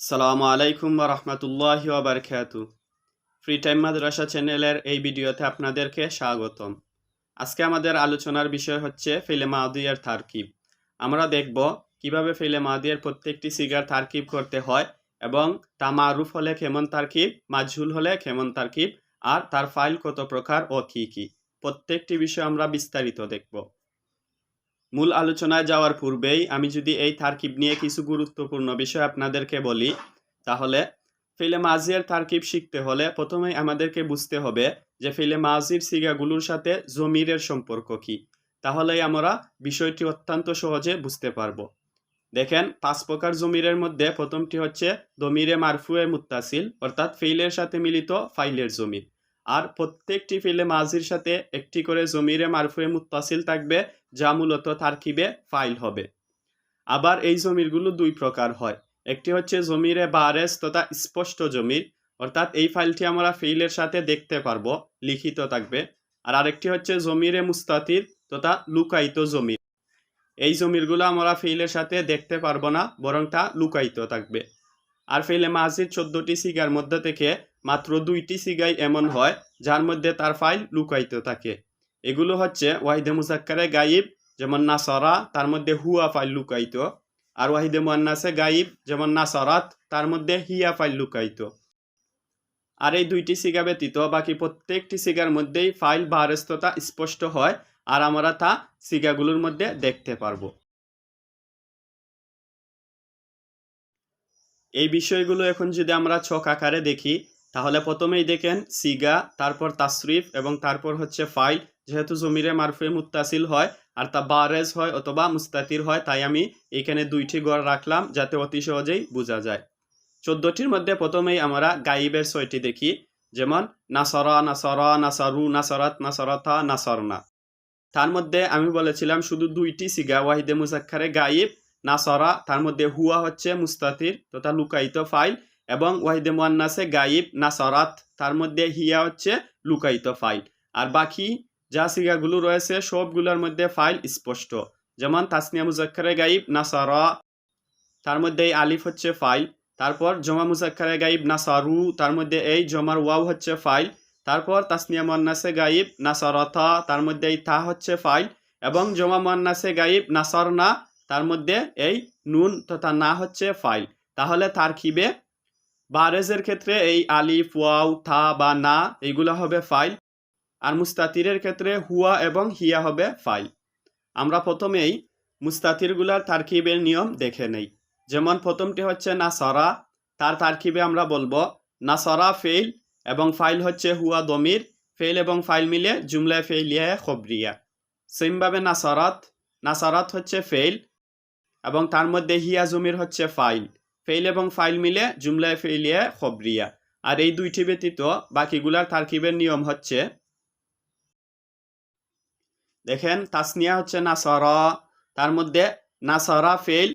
সালামু আলাইকুম রহমতুল্লাহ বারকাতু free time মাদ্রাসা চ্যানেলের এই ভিডিওতে আপনাদেরকে স্বাগতম। আজকে আমাদের আলোচনার বিষয় হচ্ছে ফেলে মাদিয়ার তারকিব। আমরা দেখব কীভাবে ফেলে মাদিয়ার প্রত্যেকটি সিগার তারকিব করতে হয় এবং তা মারুফ হলে কেমন তারকিব, মাজহুল হলে কেমন তারকিব, আর তার ফাইল কত প্রকার ও কী কী। প্রত্যেকটি বিষয় আমরা বিস্তারিত দেখব। মূল আলোচনায় যাওয়ার পূর্বেই আমি যদি এই তারকিব নিয়ে কিছু গুরুত্বপূর্ণ বিষয় আপনাদেরকে বলি, তাহলে ফিলে মাজিয়ার তারকিব শিখতে হলে প্রথমেই আমাদেরকে বুঝতে হবে যে ফিলে মাজির সিগাগুলোর সাথে জমিরের সম্পর্ক কি। তাহলেই আমরা বিষয়টি অত্যন্ত সহজে বুঝতে পারব। দেখেন, পাঁচ প্রকার জমিরের মধ্যে প্রথমটি হচ্ছে দমিরে মারফুয়ে মুত্তাসিল, অর্থাৎ ফেইলের সাথে মিলিত ফাইলের জমির। আর প্রত্যেকটি ফিলে মাঝির সাথে একটি করে জমিরে মারফুয়ে মুত্তাসিল থাকবে, যা মূলত তারকিবে ফাইল হবে। আবার এই জমিরগুলো দুই প্রকার হয়। একটি হচ্ছে জমিরে বারেস তথা স্পষ্ট জমির অর্থাৎ এই ফাইলটি আমরা ফেইলের সাথে দেখতে পারব, লিখিত থাকবে। আর আরেকটি হচ্ছে জমিরে মুস্তাতির তথা লুকায়িত জমির এই জমিরগুলো আমরা ফেইলের সাথে দেখতে পারব না, বরং তা লুকায়িত থাকবে। আর ফেইলে মাঝির চোদ্দটি সিগার মধ্যে থেকে মাত্র দুইটি সিগাই এমন হয়, যার মধ্যে তার ফাইল লুকায়িত থাকে। এগুলো হচ্ছে ওয়াহিদে মুজাক্কারে গাইব, যেমন নাসরা, তার মধ্যে হুয়া ফাইল লুকায়িত। আর ওয়াহিদে মুয়ান্নাসে গাইব, যেমন নাসরাত, তার মধ্যে হিয়া ফাইল লুকায়িত। আর এই দুইটি সিগা ব্যতীত বাকি প্রত্যেকটি সিগার মধ্যেই ফাইল বারস্ততা স্পষ্ট হয়, আর আমরা তা সিগাগুলোর মধ্যে দেখতে পারব। এই বিষয়গুলো এখন যদি আমরা ছক আকারে দেখি তাহলে প্রথমেই দেখেন সিগা, তারপর তাসরিফ এবং তারপর হচ্ছে ফাইল। যেহেতু জমিরে মারফে মুত্তাসিল হয় আর তা বারেজ হয় অথবা মুস্তাতির হয়, তাই আমি এখানে দুইটি গড় রাখলাম যাতে অতি সহজেই বোঝা যায়। চোদ্দটির মধ্যে প্রথমেই আমরা গাইবের ছয়টি দেখি, যেমন নাসরা নাসরা, নাসারু, নাসরাত, নাসরাতা, নাসরনা। তার মধ্যে আমি বলেছিলাম শুধু দুইটি সিগা, ওয়াহিদে মুজাক্কারে গাইব, নাসরা, তার মধ্যে হুয়া হচ্ছে মুস্তাতির তথা লুকায়িত ফাইল। এবং ওয়াহিদে মুয়ান্নাসে গাইব নাসরাত, তার মধ্যে হিয়া হচ্ছে লুকায়িত ফাইল। আর বাকি যা সিগাগুলো রয়েছে, সবগুলোর মধ্যে ফাইল স্পষ্ট। যেমন তাসনিয়া মুজাক্কারে গাইব নাসারা, তার মধ্যে এই আলিফ হচ্ছে ফাইল। তারপর জমা মুজাক্কারে গাইব নাসারু, তার মধ্যে এই জমার ওয়াও হচ্ছে ফাইল। তারপর তাসনিয়া মন্নাসে গাইব নাসারথা তার মধ্যে এই তা হচ্ছে ফাইল। এবং জমা মন্নাসে গাইব নাসরনা, তার মধ্যে এই নুন তথা না হচ্ছে ফাইল। তাহলে তার খিবে বারেজের ক্ষেত্রে এই আলিফ, ওয়াও, থা বা না এইগুলো হবে ফাইল। আর মুস্তাতিরের ক্ষেত্রে হুয়া এবং হিয়া হবে ফাইল। আমরা প্রথমেই মুস্তাতিরগুলার তারকিবের নিয়ম দেখে নেই। যেমন প্রথমটি হচ্ছে নাসরা, তার তারকিবে আমরা বলব নাসরা ফেইল এবং ফাইল হচ্ছে হুয়া দমির। ফেইল এবং ফাইল মিলে জুমলায় ফেইলিয়া খবরিয়া। সেমভাবে নাসরাত, নাসারাত হচ্ছে ফেইল এবং তার মধ্যে হিয়া জমির হচ্ছে ফাইল। ফেইল এবং ফাইল মিলে জুমলায় ফেইলিয়া খবরিয়া। আর এই দুইটি ব্যতীত বাকিগুলার তারকিবের নিয়ম হচ্ছে, দেখেন, তাসনিয়া হচ্ছে নাসরা, তার মধ্যে নাসরা ফেইল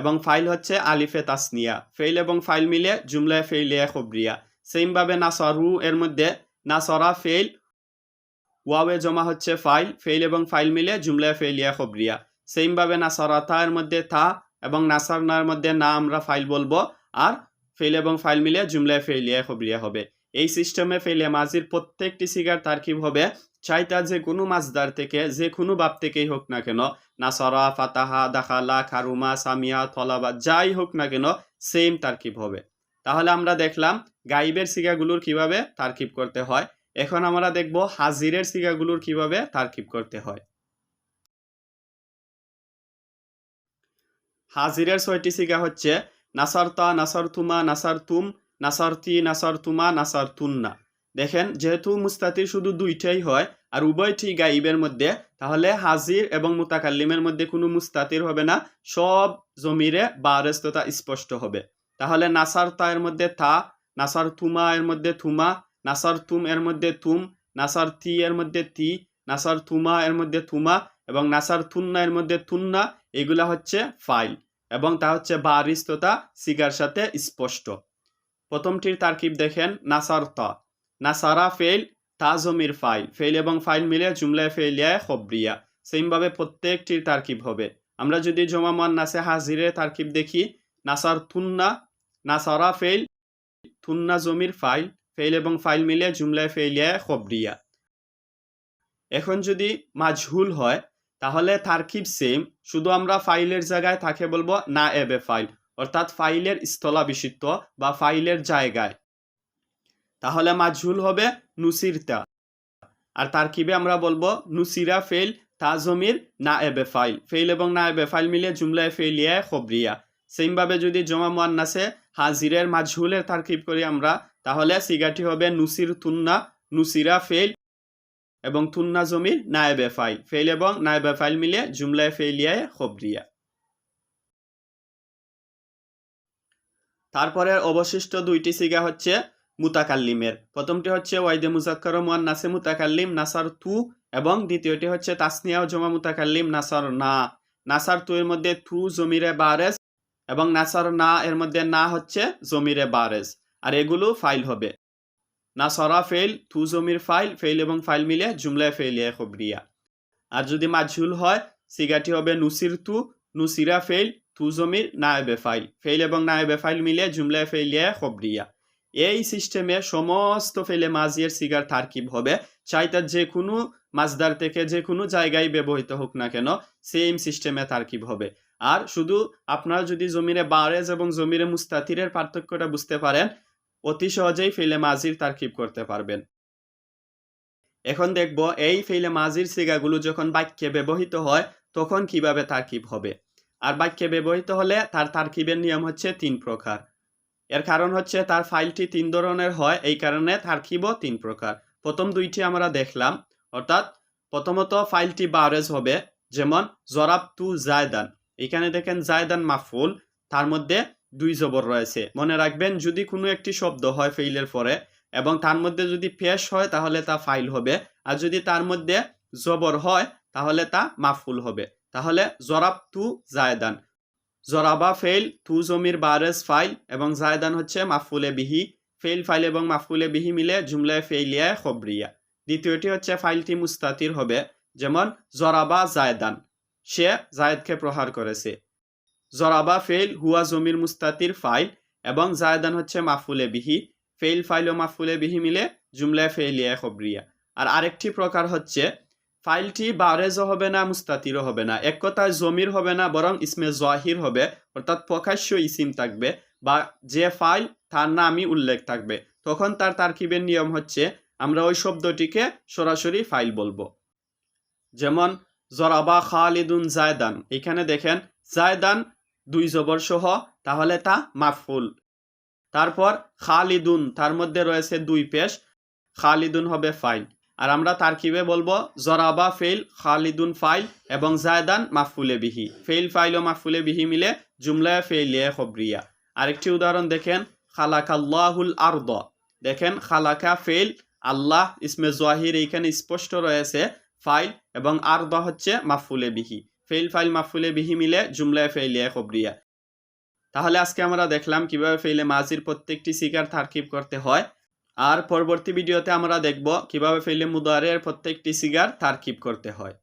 এবং ফাইল হচ্ছে আলিফে তাসনিয়া। ফেইল এবং ফাইল মিলে জুমলায় ফেইলিয়া খবরিয়া। সেমভাবে নাসরু এর মধ্যে নাসরা ফেইল ওয়াওয়ে জমা হচ্ছে ফাইল ফেইল এবং ফাইল মিলে জুমলায় ফেইলিয়া খবরিয়া। সেইমভাবে সেমভাবে নাসরাতা এর মধ্যে থা এবং নাসারনার মধ্যে না আমরা ফাইল বলব, আর ফেইল এবং ফাইল মিলে জুমলায় ফেইলিয়া খবরিয়া হবে। এই সিস্টেমে ফেলে মাজির প্রত্যেকটি সিগার তারকিব হবে, চাইতা যে কোনো মাছদার থেকে, যে কোনো বাপ থেকেই হোক না কেন, নাসরা, ফাতাহা, দাখালা, খারুমা, সামিয়া থলাবা যাই হোক না কেন সেম তারকিব হবে। তাহলে আমরা দেখলাম গাইবের সিগাগুলোর কীভাবে তারকিব করতে হয়। এখন আমরা দেখব হাজিরের সিগাগুলোর কীভাবে তারকিব করতে হয়। হাজিরের ছয়টি সিগা হচ্ছে নাসারতা, নাসারতুমা, নাসারতুম, নাসারতি, নাসারতুমা, নাসারতুন্না। দেখেন, যেহেতু মুস্তাতির শুধু দুইটাই হয় আর উভয়টি গাইবের মধ্যে, তাহলে হাজির এবং মুতাকাল্লিমের মধ্যে কোনো মুস্তাতির হবে না, সব জমিরে বারেস্ততা স্পষ্ট হবে। তাহলে নাসার তা এর মধ্যে থা নাসার তুমা এর মধ্যে থুমা নাসার তুম এর মধ্যে তুম নাসার তি এর মধ্যে তি নাসার তুমা এর মধ্যে থুমা এবং নাসার তুন্না এর মধ্যে তুন্না এগুলা হচ্ছে ফাইল এবং তা হচ্ছে বারিস্ততা সিগার সাথে স্পষ্ট। প্রথমটির তারকিব দেখেন, নাসার তা। নাসারা ফেল তা জমির ফাইল। ফেল এবং ফাইল মিলে জুমলায় ফেলিয়ায় খবরিয়া। সেমভাবে প্রত্যেকটির তারকিব হবে। আমরা যদি জমা মান নাসে হাজিরে তারকিব দেখি, নাসার তুন্না নাসারা ফেইল, থুন্না জমির ফাইল, ফেইল এবং ফাইল মিলে জুমলায় ফেইলিয়া খবরিয়া। এখন যদি মাজহুল হয় তাহলে তারকিব সেম শুধু আমরা ফাইলের জায়গায় থাকে বলব না এবে ফাইল অর্থাৎ ফাইলের স্থলাভিষিক্ত বা ফাইলের জায়গায়। তাহলে মাজহুল হবে নুসিরতা। আর তারকিবে আমরা বলব নুসিরা ফেল তা জমির না এবে ফাইল ফেল এবং না এবে ফাইল মিলে জুমলায় ফেলিয়া খবরিয়া। সেমভাবে যদি জমা মুয়ান্নাসে হাজিরের মাজহুলের তারকিব করি আমরা, তাহলে সিগাটি হবে নুসির তুন্না নুসিরা ফেল এবং তুন্না জমির নায়েবে ফাইল। ফেল এবং নায়েবে ফাইল মিলে জুমলায় ফেলিয়ায় খবরিয়া। তারপরে অবশিষ্ট দুইটি সিগা হচ্ছে মুতাকাল্লিমের। প্রথমটি হচ্ছে ওয়াইদে মুজাক্কর মুয়ান নাসে মুতাকাল্লিম, নাসার তু, এবং দ্বিতীয়টি হচ্ছে তাসনিয়া জমা মুতাকাল্লিম, নাসার না। নাসার তু এর মধ্যে তু জমিরে বারেজ এবং নাসার না এর মধ্যে না হচ্ছে জমিরে বারেজ আর এগুলো ফাইল হবে। নাসরা ফেল থু জমির ফাইল ফেল এবং ফাইল মিলে জুমলায় ফেলিয়া খবরিয়া। আর যদি মাঝুল হয়, সিগাটি হবে নুসির তু, নুসিরা ফেল থু জমির নায়েবে ফাইল। ফেল এবং নায়েবে ফাইল মিলে জুমলায় ফেলিয়া খবরিয়া। এই সিস্টেমে সমস্ত ফেলে মাজিয়ের সিগার তারকিব হবে। চাইতে যে কোনো মাজদার থেকে যে কোনো জায়গায় ব্যবহৃত হোক না কেন, সেম সিস্টেমে তারকিব হবে। আর শুধু আপনারা যদি জমিরে বারেজ এবং জমিরে মুস্তাতিরের পার্থক্যটা বুঝতে পারেন অতি সহজেই ফেলে মাজির তারকিব করতে পারবেন। এখন দেখব এই ফেলে মাজির সিগাগুলো যখন বাক্যে ব্যবহৃত হয়, তখন কীভাবে তারকিব হবে? আর বাক্যে ব্যবহৃত হলে তার তারকিবের নিয়ম হচ্ছে তিন প্রকার। এর কারণ হচ্ছে তার ফাইলটি তিন ধরনের হয়, এই কারণে তারকিবও তিন প্রকার। প্রথম দুইটি আমরা দেখলাম, অর্থাৎ প্রথমত ফাইলটি বারেজ হবে, যেমন জরাব টু জায়দান। এখানে দেখেন জায়দান মাফুল তার মধ্যে দুই জবর রয়েছে। মনে রাখবেন, যদি কোনো একটি শব্দ হয় ফেইলের পরে এবং তার মধ্যে যদি পেশ হয়, তাহলে তা ফাইল হবে। আর যদি তার মধ্যে জবর হয়, তাহলে তা মাফুল হবে। তাহলে জরাব তু জায়দান। জরাবা ফেল তু জমির বারেস ফাইল এবং জায়দান হচ্ছে মাফুলে বিহি। ফেল ফাইল এবং মাফুলে বিহি মিলে জুমলায় ফেইলিয়ায় খবরিয়া। দ্বিতীয়টি হচ্ছে ফাইলটি মুস্তাতির হবে, যেমন জরাবা জায়দান। সে জায়দকে প্রহার করেছে। জরাবা ফেল হুয়া জমির মুস্তাতির ফাইল এবং জায়দান হচ্ছে মাফুলে বিহি। ফেইল ফাইল ও মাফুলে বিহি মিলে জুমলায় ফেইলিয়ায় খবরিয়া। আর আরেকটি প্রকার হচ্ছে, ফাইলটি বারেজও হবে না, মুস্তাতিরও হবে না। এক কথায় জমির হবে না, বরং ইসমে জহির হবে, অর্থাৎ প্রকাশ্য ইসিম থাকবে বা যে ফাইল তার নামই উল্লেখ থাকবে। তখন তার তারকিবের নিয়ম হচ্ছে, আমরা ওই শব্দটিকে সরাসরি ফাইল বলব। যেমন, জরাবা খালিদুন জায়দান। এখানে দেখেন, জায়দান দুই জবর সহ, তাহলে তা মাফুল তারপর খালিদুন, তার মধ্যে রয়েছে দুই পেশ, খালিদুন হবে ফাইল। আর আমরা তারকিবে বলব, জরাবা ফেল খালিদুন ফাইল এবং জায়দান মাফুলে বিহি। ফেইল, ফাইল ও মাফুলে বিহি মিলে জুমলায় ফেলিয়ে খবরিয়া। আরেকটি উদাহরণ দেখেন, খালাকাল্লাহুল আর্দ। দেখেন, খালাকা ফেইল, আল্লাহ, ইসমে জহির এইখানে স্পষ্ট রয়েছে ফাইল এবং আর্দ হচ্ছে মাফুলে বিহি। ফেল ফাইল মাফুলে বিহি মিলে জুমলায় ফেলিয়ে খবরিয়া। তাহলে আজকে আমরা দেখলাম কীভাবে ফেইলে মাজির প্রত্যেকটি সিগার তারকিব করতে হয়। আর পরবর্তী ভিডিওতে আমরা দেখব কীভাবে ফেইলে মুদারের প্রত্যেকটি সিগার তারকিব করতে হয়।